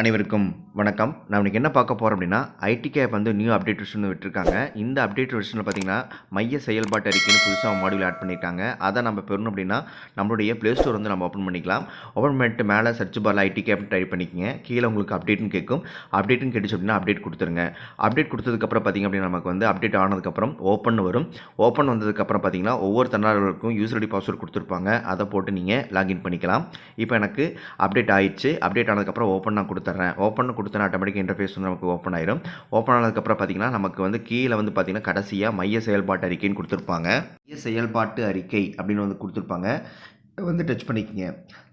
அனைவருக்கும் வணக்கம். நான் இன்றைக்கி என்ன பார்க்க போகிறோம் அப்படின்னா ஐடி கேப் வந்து நியூ அப்டேட் வெர்ஷன் விட்டுருக்காங்க. இந்த அப்டேட் வெர்ஷனில் பார்த்தீங்கன்னா மைய செயல்பாட்டு அறிக்கைன்னு புதுசாக மாடியூல் ஆட் பண்ணியிருக்காங்க. அதை நம்ம பெறணும் அப்படின்னா நம்மளுடைய ப்ளே ஸ்டோர் வந்து நம்ம ஓப்பன் பண்ணிக்கலாம். ஓப்பன் பண்ணிட்டு மேலே சர்ச் பாரில் ஐடி கேப் டைப் பண்ணிக்கங்க. கீழே உங்களுக்கு அப்டேட்னு கேட்கும். அப்டேட்னு கேட்டுச்சு அப்படின்னா அப்டேட் கொடுத்துருங்க. அப்டேட் கொடுத்ததுக்கப்புறம் பார்த்தீங்க அப்படின்னா நமக்கு வந்து அப்டேட் ஆனதுக்கப்புறம் ஓப்பன் வரும். ஓப்பன் வந்ததுக்கப்புறம் பார்த்தீங்கன்னா ஒவ்வொரு தன்னார்களுக்கும் யூசர் ஐடி பாஸ்வேர்டு கொடுத்துருப்பாங்க. அதை போட்டு நீங்கள் லாகின் பண்ணிக்கலாம். இப்போ எனக்கு அப்டேட் ஆயிடுச்சு. அப்டேட் ஆனதுக்கப்புறம் ஓப்பன் நான் கொடுத்துட்றேன். ஓப்பன் கொடுத்தேன் ஆட்டோமேட்டிக் இன்டர்ஃபேஸ் வந்து நமக்கு ஓப்பன் ஆயிரும். ஓப்பன் ஆனதுக்கப்புறம் பார்த்தீங்கன்னா நமக்கு வந்து கீழே வந்து பார்த்தீங்கன்னா கடைசியாக மைய செயல்பாட்டு அறிக்கைன்னு கொடுத்துருப்பாங்க. மைய செயல்பாட்டு அறிக்கை அப்படின்னு வந்து கொடுத்துருப்பாங்க. வந்து டச் பண்ணிக்கோங்க.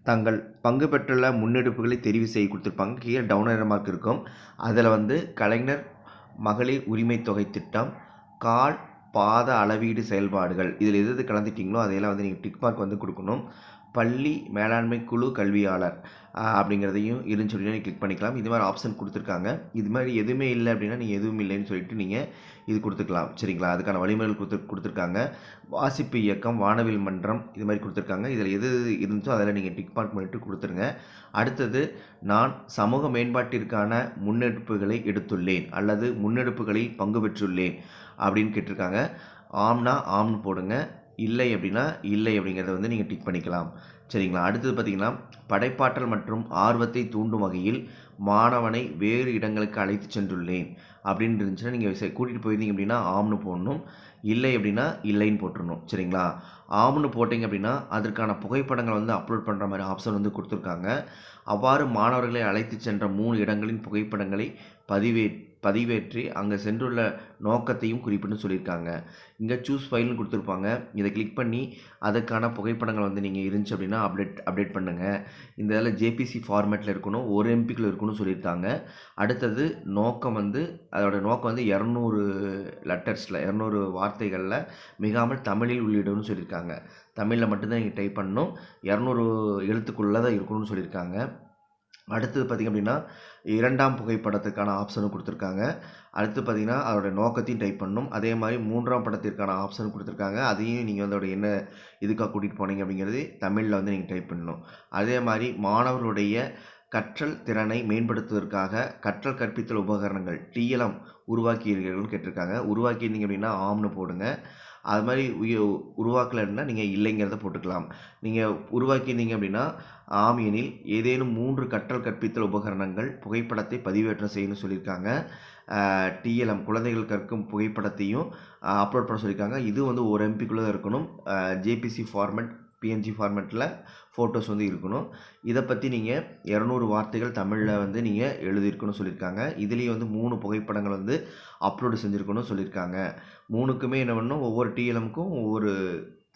தங்கள் பங்கு பெற்றுள்ள முன்னெடுப்புகளை தெரிவு செய்ய கொடுத்துருப்பாங்க. கீழே டவுன் மார்க் இருக்கும். அதில் வந்து கலைஞர் மகளிர் உரிமை தொகை திட்டம் கால் பாத அளவீடு செயல்பாடுகள் இதில் எது எது கலந்துட்டிங்களோ அதையெல்லாம் வந்து நீங்கள் டிக் மார்க் வந்து கொடுக்கணும். பள்ளி மேலாண்மை குழு கல்வியாளர் அப்படிங்கிறதையும் இருன்னு சொல்லி நீங்கள் கிளிக் பண்ணிக்கலாம். இது மாதிரி ஆப்ஷன் கொடுத்துருக்காங்க. இது மாதிரி எதுவுமே இல்லை அப்படின்னா நீங்கள் எதுவும் இல்லைன்னு சொல்லிட்டு நீங்கள் இது கொடுத்துக்கலாம். சரிங்களா? அதுக்கான வழிமுறைகள் கொடுத்து கொடுத்துருக்காங்க. வாசிப்பு இயக்கம் வானவில் மன்றம் இது மாதிரி கொடுத்துருக்காங்க. இதில் எது எது இருந்துச்சோ அதில் நீங்கள் டிக் மார்க் பண்ணிட்டு கொடுத்துருங்க. அடுத்தது நான் சமூக மேம்பாட்டிற்கான முன்னெடுப்புகளை எடுத்துள்ளேன் அல்லது முன்னெடுப்புகளில் பங்கு பெற்றுள்ளேன் அப்படின்னு கேட்டிருக்காங்க. ஆம்னா ஆம்னு போடுங்க. இல்லை அப்படின்னா இல்லை அப்படிங்கிறத வந்து நீங்கள் டிக் பண்ணிக்கலாம். சரிங்களா? அடுத்தது பார்த்தீங்கன்னா படைப்பாற்றல் மற்றும் ஆர்வத்தை தூண்டும் வகையில் மாணவனை வேறு இடங்களுக்கு அழைத்து சென்றுள்ளேன். அப்படின்னு இருந்துச்சுன்னா நீங்கள் கூட்டிகிட்டு போயிருந்தீங்க அப்படின்னா ஆம்னு போடணும். இல்லை அப்படின்னா இல்லைன்னு போட்டுருணும் சரிங்களா? ஆம்னு போட்டிங்க அப்படின்னா அதற்கான புகைப்படங்களை வந்து அப்லோட் பண்ணுற மாதிரி ஆப்ஷன் வந்து கொடுத்துருக்காங்க. அவ்வாறு மாணவர்களை அழைத்து சென்ற மூணு இடங்களின் புகைப்படங்களை பதிவே பதிவேற்றி அங்கே சென்றுள்ள நோக்கத்தையும் குறிப்பிட்டு சொல்லியிருக்காங்க. இங்கே சூஸ் ஃபைல்னு கொடுத்துருப்பாங்க. இதை கிளிக் பண்ணி அதுக்கான புகைப்படங்கள் வந்து நீங்கள் இருந்துச்சு அப்படின்னா அப்டேட் அப்டேட் பண்ணுங்கள் இந்த இதில் ஜேபிசி ஃபார்மேட்டில் இருக்கணும். ஒரு எம்பிக்குள்ள இருக்கணும்னு சொல்லியிருக்காங்க. அடுத்தது நோக்கம் வந்து அதோட நோக்கம் வந்து இரநூறு லெட்டர்ஸில் இரநூறு வார்த்தைகளில் மிகாமல் தமிழில் உள்ளிடணும்னு சொல்லியிருக்காங்க. தமிழில் மட்டும்தான் நீங்கள் டைப் பண்ணணும். இரநூறு எழுத்துக்குள்ளே தான் இருக்கணும்னு சொல்லியிருக்காங்க. அடுத்தது பார்த்திங்க அப்படின்னா இரண்டாம் புகைப்படத்துக்கான ஆப்ஷனும் கொடுத்துருக்காங்க. அடுத்து பார்த்திங்கன்னா அதோட நோக்கத்தையும் டைப் பண்ணணும். அதே மாதிரி மூன்றாம் படத்திற்கான ஆப்ஷன் கொடுத்துருக்காங்க. அதையும் நீங்கள் வந்து அதோட என்ன இதுக்காக கூட்டிகிட்டு போனீங்க அப்படிங்கிறது தமிழில் வந்து நீங்கள் டைப் பண்ணணும். அதே மாதிரி மாணவர்களுடைய கற்றல் திறனை மேம்படுத்துவதற்காக கற்றல் கற்பித்தல் உபகரணங்கள் டிஎல்எம் உருவாக்கியிருக்கீர்கள்னு கேட்டிருக்காங்க. உருவாக்கியிருந்தீங்க அப்படின்னா ஆம்னு போடுங்க. அது மாதிரி உய உருவாக்கலைன்னா நீங்கள் இல்லைங்கிறத போட்டுக்கலாம். நீங்கள் உருவாக்கியிருந்தீங்க அப்படின்னா ஆம் எனில் ஏதேனும் மூன்று கற்றல் கற்பித்தல் உபகரணங்கள் புகைப்படத்தை பதிவேற்றம் செய்யணும்னு சொல்லியிருக்காங்க. டிஎல்எம் குழந்தைகள் கற்கும் புகைப்படத்தையும் அப்லோட் பண்ண சொல்லியிருக்காங்க. இது வந்து ஒரு எம்பிக்குள்ளே இருக்கணும். ஜேபிசி ஃபார்மேட் பிஎன்ஜி ஃபார்மேட்டில் ஃபோட்டோஸ் வந்து இருக்கணும். இதை பற்றி நீங்கள் இரநூறு வார்த்தைகள் தமிழில் வந்து நீங்கள் எழுதியிருக்கணும்னு சொல்லியிருக்காங்க. இதுலேயும் வந்து மூணு புகைப்படங்கள் வந்து அப்லோடு செஞ்சுருக்கணும்னு சொல்லியிருக்காங்க. மூணுக்குமே என்ன பண்ணணும்? ஒவ்வொரு டிஎல்எம்க்கும் ஒவ்வொரு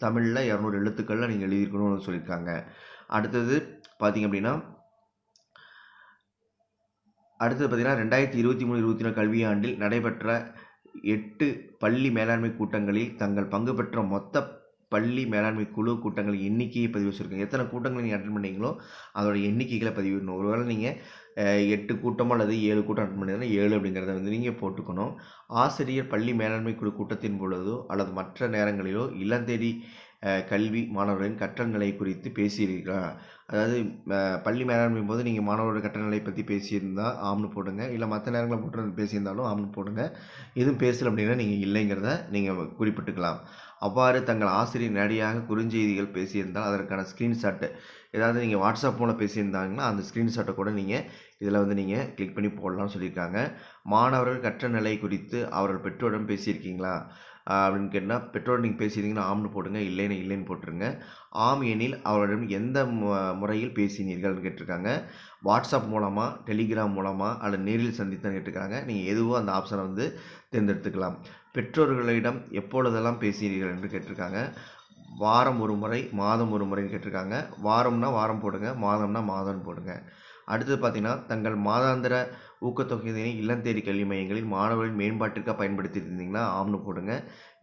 தமிழில் இரநூறு எழுத்துக்களில் நீங்கள் எழுதியிருக்கணும்னு சொல்லியிருக்காங்க. அடுத்தது பார்த்தீங்க அப்படின்னா அடுத்தது பார்த்தீங்கன்னா ரெண்டாயிரத்தி இருபத்தி மூணு இருபத்தி நாலு கல்வியாண்டில் நடைபெற்ற எட்டு பள்ளி மேலாண்மை கூட்டங்களில் தங்கள் பங்கு பெற்ற மொத்த பள்ளி மேலாண்மை குழு கூட்டங்கள் எண்ணிக்கையை பதிவு வச்சுருக்கோம் எத்தனை கூட்டங்களை நீங்கள் அட்டன் பண்ணீங்களோ அதோட எண்ணிக்கைகளை பதிவிடணும் ஒருவேளை நீங்கள் எட்டு கூட்டமோ அல்லது ஏழு கூட்டம் அட்டன் பண்ணிங்கன்னா ஏழு அப்படிங்கிறத வந்து நீங்கள் போட்டுக்கணும். ஆசிரியர் பள்ளி மேலாண்மை குழு கூட்டத்தின் பொழுதோ அல்லது மற்ற நேரங்களிலோ இல்லந்தேடி கல்வி மாணவர்களின் கற்றல் நிலை குறித்து பேசியிருக்கலாம் அதாவது பள்ளி மேலாண்மை போது நீங்கள் மாணவரோட கற்றல் நிலை பற்றி பேசியிருந்தால் ஆம்னு போடுங்க. இல்லை மற்ற நேரங்களில் போட்டு பேசியிருந்தாலும் ஆம்னு போடுங்க. எதுவும் பேசல அப்படின்னா நீங்கள் இல்லைங்கிறத நீங்கள் குறிப்பிட்டுக்கலாம். அவ்வாறு தங்கள் ஆசிரியர் நேரடியாக குறுஞ்செய்திகள் பேசியிருந்தால் அதற்கான ஸ்க்ரீன்ஷாட்டு ஏதாவது நீங்கள் வாட்ஸ்அப் மூலம் பேசியிருந்தாங்கன்னா அந்த ஸ்க்ரீன்ஷாட்டை கூட நீங்கள் இதில் வந்து நீங்கள் கிளிக் பண்ணி போடலாம்னு சொல்லியிருக்காங்க. மாணவர்கள் கற்ற நிலை குறித்து அவர்கள் பெற்றோரிடம் பேசியிருக்கீங்களா? அப்படின்னு கேட்டால் பெற்றோர் நீங்கள் பேசியிருந்தீங்கன்னா ஆம்னு போட்டுங்க இல்லைன்னு இல்லைன்னு போட்டுருங்க. ஆம் எனில் அவர்களிடம் எந்த முறையில் பேசினீர்கள்னு கேட்டிருக்காங்க. வாட்ஸ்அப் மூலமாக டெலிகிராம் மூலமாக அல்லது நேரில் சந்தித்தான் கேட்டிருக்காங்க. நீங்கள் எதுவோ அந்த ஆப்ஷனை வந்து தேர்ந்தெடுத்துக்கலாம். பெற்றோர்களிடம் எப்பொழுதெல்லாம் பேசினீர்கள் என்று கேட்டிருக்காங்க. வாரம் ஒரு முறை மாதம் ஒரு முறைன்னு கேட்டிருக்காங்க. வாரம்னா வாரம் போடுங்க மாதம்னா மாதம்னு போடுங்க. அடுத்தது பார்த்தீங்கன்னா தங்கள் மாதாந்திர ஊக்கத்தொகையினை இல்லந்தேடி கல்வி மையங்களில் மாணவர்களின் மேம்பாட்டிற்காக பயன்படுத்திட்டு இருந்தீங்கன்னா ஆம்னு போடுங்க.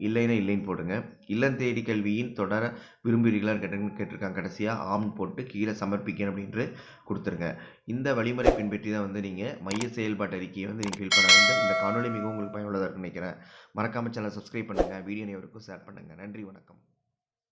இல்லைன்னா இல்லைன்னு போடுங்க. இல்லந்தேடி கல்வியின் தொடர விரும்புகிறீங்களான்னு கேட்டு கேட்டிருக்காங்க. கடைசியாக ஆம்னு போட்டு கீழே சமர்ப்பிக்கணும் அப்படின்ட்டு கொடுத்துருங்க. இந்த வழிமுறை பின்பற்றி தான் வந்து நீங்கள் மைய செயல்பாட்டு அறிக்கையை வந்து நீங்கள் ஃபில் பண்ண வேண்டும். இந்த காணொலி மிகவும் உங்களுக்கு பயனுள்ளதாக இருக்குன்னு நினைக்கிறேன். மறக்காமல் சேனல் சப்ஸ்கிரைப் பண்ணுங்கள் வீடியோ அனைவருக்கும் ஷேர் பண்ணுங்கள் நன்றி வணக்கம்.